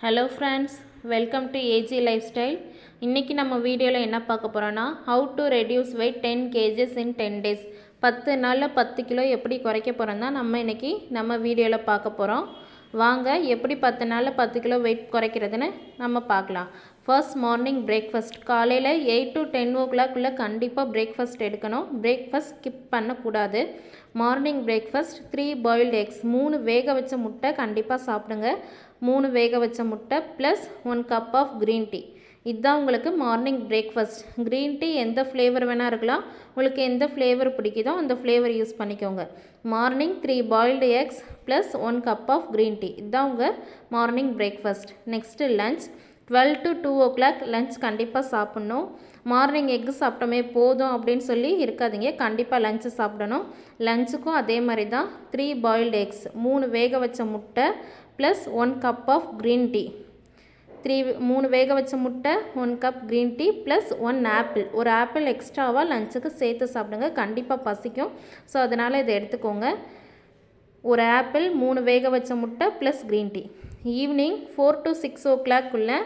Hello friends welcome to AG lifestyle இன்றைக்கி நம்ம வீடியோவில் என்ன பார்க்க போகிறோன்னா how to reduce weight ten KGs in ten days பத்து நாளில் பத்து கிலோ எப்படி குறைக்க போகிறோம் தான் நம்ம இன்றைக்கி நம்ம வீடியோவில் பார்க்க போகிறோம் வாங்க எப்படி பத்து நாளில் பத்து கிலோ வெயிட் குறைக்கிறதுன்னு நம்ம பார்க்கலாம். ஃபர்ஸ்ட் மார்னிங் பிரேக்ஃபாஸ்ட் காலையில் எயிட் டு டென் ஓ கிளாக்குள்ளே கண்டிப்பாக பிரேக்ஃபாஸ்ட் எடுக்கணும். பிரேக்ஃபாஸ்ட் ஸ்கிப் பண்ணக்கூடாது. Morning breakfast three boiled eggs மூணு வேக வச்ச முட்டை கண்டிப்பாக சாப்பிடுங்க. மூணு வேக வச்ச முட்டை plus one cup of green tea இதுதான் உங்களுக்கு மார்னிங் பிரேக்ஃபாஸ்ட் க்ரீன் டீ எந்த ஃப்ளேவர் வேணால் இருக்கலாம். உங்களுக்கு எந்த ஃப்ளேவர் பிடிக்குதோ அந்த ஃப்ளேவர் யூஸ் பண்ணிக்கோங்க. Morning three boiled eggs plus one cup of green tea இதுதான் உங்கள் morning breakfast next lunch twelve to two o'clock lunch கண்டிப்பாக சாப்பிட்ணும். மார்னிங் எக்கு சாப்பிட்டோமே போதும் அப்படின்னு சொல்லி இருக்காதீங்க. கண்டிப்பாக லஞ்சு சாப்பிடணும். லஞ்சுக்கும் அதே மாதிரி தான் த்ரீ பாயில்டு எக்ஸ் மூணு வேக வச்ச முட்டை plus one cup of green tea three மூணு வேக வச்ச முட்டை one cup green tea plus one apple ஒரு ஆப்பிள் எக்ஸ்ட்ராவாக லஞ்சுக்கு சேர்த்து சாப்பிடுங்க. கண்டிப்பாக பசிக்கும். ஸோ அதனால் இதை எடுத்துக்கோங்க. ஒரு ஆப்பிள் மூணு வேக வச்ச முட்டை plus green tea evening four to six O கிளாக்குள்ளே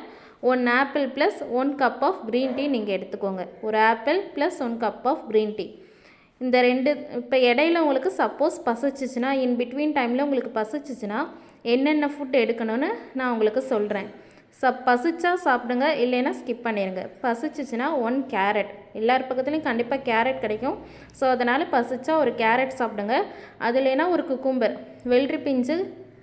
one apple plus one cup of green tea நீங்கள் எடுத்துக்கோங்க. ஒரு apple plus one cup of green tea இந்த ரெண்டு இப்போ இடையில உங்களுக்கு சப்போஸ் பசிச்சிச்சுன்னா இன் பிட்வீன் டைமில் உங்களுக்கு பசிச்சிச்சுன்னா என்னென்ன ஃபுட் எடுக்கணும்னு நான் உங்களுக்கு சொல்கிறேன் சப் பசிச்சா சாப்பிடுங்க இல்லைன்னா ஸ்கிப் பண்ணிடுங்க பசிச்சிச்சுன்னா ஒன் கேரட் எல்லார் பக்கத்துலேயும் கண்டிப்பாக கேரட் கிடைக்கும். ஸோ அதனால் பசிச்சா ஒரு கேரட் சாப்பிடுங்க. அது இல்லைன்னா ஒரு குக்கும்பர் வெள்ளரி பிஞ்சு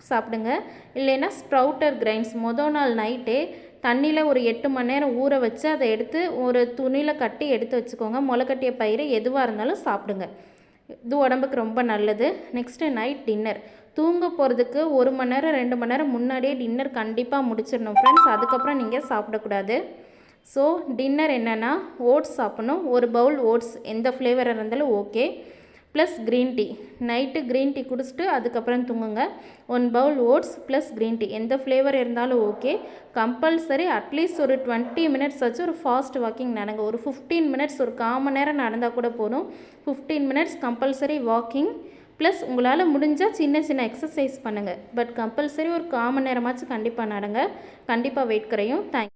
சாப்பிடுங்க. இல்லைன்னா ஸ்ப்ரவுட்டர் கிரைன்ஸ் மொதல் நாள் நைட்டே தண்ணியில் ஒரு எட்டு மணி நேரம் ஊற வச்சு அதை எடுத்து ஒரு துணியில் கட்டி எடுத்து வச்சுக்கோங்க. முளைக்கட்டிய பயிர் எதுவாக இருந்தாலும் சாப்பிடுங்க. இது உடம்புக்கு ரொம்ப நல்லது. நெக்ஸ்ட்டு நைட் டின்னர் தூங்க போகிறதுக்கு ஒரு மணி நேரம் ரெண்டு மணி நேரம் முன்னாடியே டின்னர் கண்டிப்பாக முடிச்சிடணும் ஃப்ரெண்ட்ஸ் அதுக்கப்புறம் நீங்கள் சாப்பிடக்கூடாது. ஸோ டின்னர் என்னென்னா ஓட்ஸ் சாப்பிடணும். ஒரு பவுல் ஓட்ஸ் எந்த ஃப்ளேவர் இருந்தாலும் okay plus green tea night green tea குடிச்சிட்டு அதுக்கப்புறம் தூங்குங்க. One bowl oats plus green tea எந்த ஃப்ளேவர் இருந்தாலும் ஓகே கம்பல்சரி அட்லீஸ்ட் ஒரு டுவெண்ட்டி மினிட்ஸ் வச்சு ஒரு ஃபாஸ்ட் வாக்கிங் நடங்க. ஒரு ஃபிஃப்டீன் மினிட்ஸ் ஒரு கால் மணி நேரம் நடந்தால் கூட போதும். Fifteen minutes compulsory walking plus உங்களால் முடிஞ்சால் சின்ன சின்ன எக்ஸசைஸ் பண்ணுங்கள் பட் கம்பல்சரி ஒரு கால் மணி நேரமாச்சும் கண்டிப்பாக நடங்க. கண்டிப்பாக வெயிட் குறையும். தேங்க்